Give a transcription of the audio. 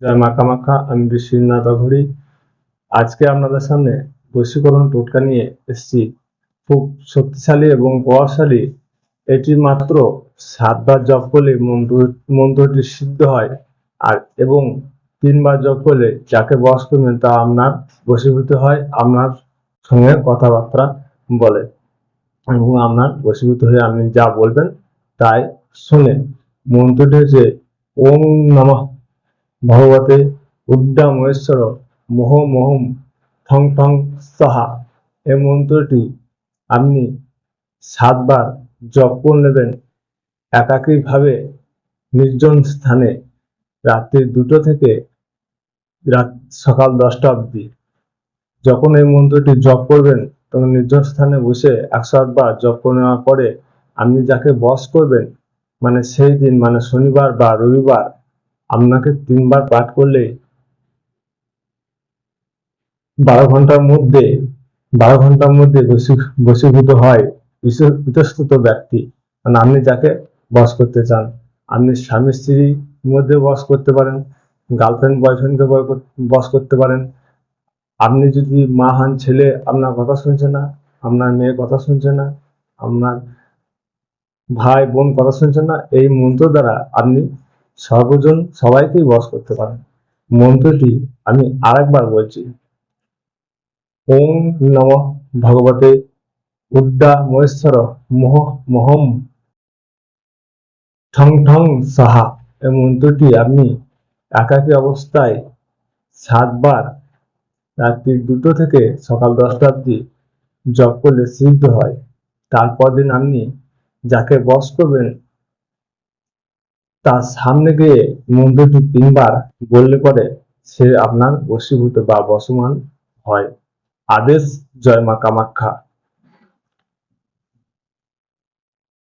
জয় মা কামাখ্যা, আমি বিশ্বনাথ ঘড়ি আজকে আপনাদের সামনে বশীকরণ টোটকা নিয়ে এসেছি। খুব শক্তিশালী এবং প্রভাবশালী, এটি মাত্র সাতবার জপ করলে মন্ত্র, মন্ত্রটি সিদ্ধ হয়। আর, এবং তিনবার জপ করলে যাকে বস করবেন তা আপনার বশীভূত হয়, আপনার সঙ্গে কথাবার্তা বলে। এবং আপনার বশীভূত হয়ে আপনি যা বলবেন তাই শুনে। মন্ত্রটি হচ্ছে ওম নমঃ ভগবতে উড্ডামহেশ্বর মোহ মোহম ঠং ঠং সাহা। এই মন্ত্রটি আপনি সাতবার জপ করে নেবেন। একাকীভাবে নির্জন স্থানে রাত্রি দুটো থেকে রাত সকাল দশটা অবধি। যখন এই মন্ত্রটি জপ করবেন, তখন নির্জন স্থানে বসে একশো আটবার জপ করে নেওয়ার পরে আপনি যাকে বস করবেন মানে সেই দিন মানে শনিবার বা রবিবার আপনাকে তিনবার পাঠ করলে বারো ঘণ্টার মধ্যে, বারো ঘণ্টার মধ্যে বশীভূত হয় ইতস্তত ব্যক্তি। মানে আপনি যাকে বস করতে চান, আপনি স্বামী স্ত্রীর মধ্যে বস করতে পারেন গার্লফ্রেন্ড বয়ফ্রেন্ডকে বস করতে পারেন। আপনি যদি মা হন, ছেলে আপনার কথা শুনছে না, আপনার মেয়ে কথা শুনছে না, আপনার ভাই, বোন কথা শুনছে না, এই মন্ত্র দ্বারা আপনি সর্বজন সবাইকেই বস করতে পারেন। মন্ত্রটি আমি আরেকবার বলছি। ওম নম ভগবতে উড্ডা মহেশ্বর মোহ মোহম ঠং ঠং সাহা। এই মন্ত্রটি আপনি একাকী অবস্থায় সাতবার রাত্রি দুটো থেকে সকাল দশটা অবধি জপ করলে সিদ্ধ হয়। তারপর দিন আপনি যাকে বস করবেন তার সামনে গিয়ে মন্ত্রটি তিনবার বললে পরে সে আপনার বশীভূত বা বসমান হয়। আদেশ, জয় মা কামাখ্যা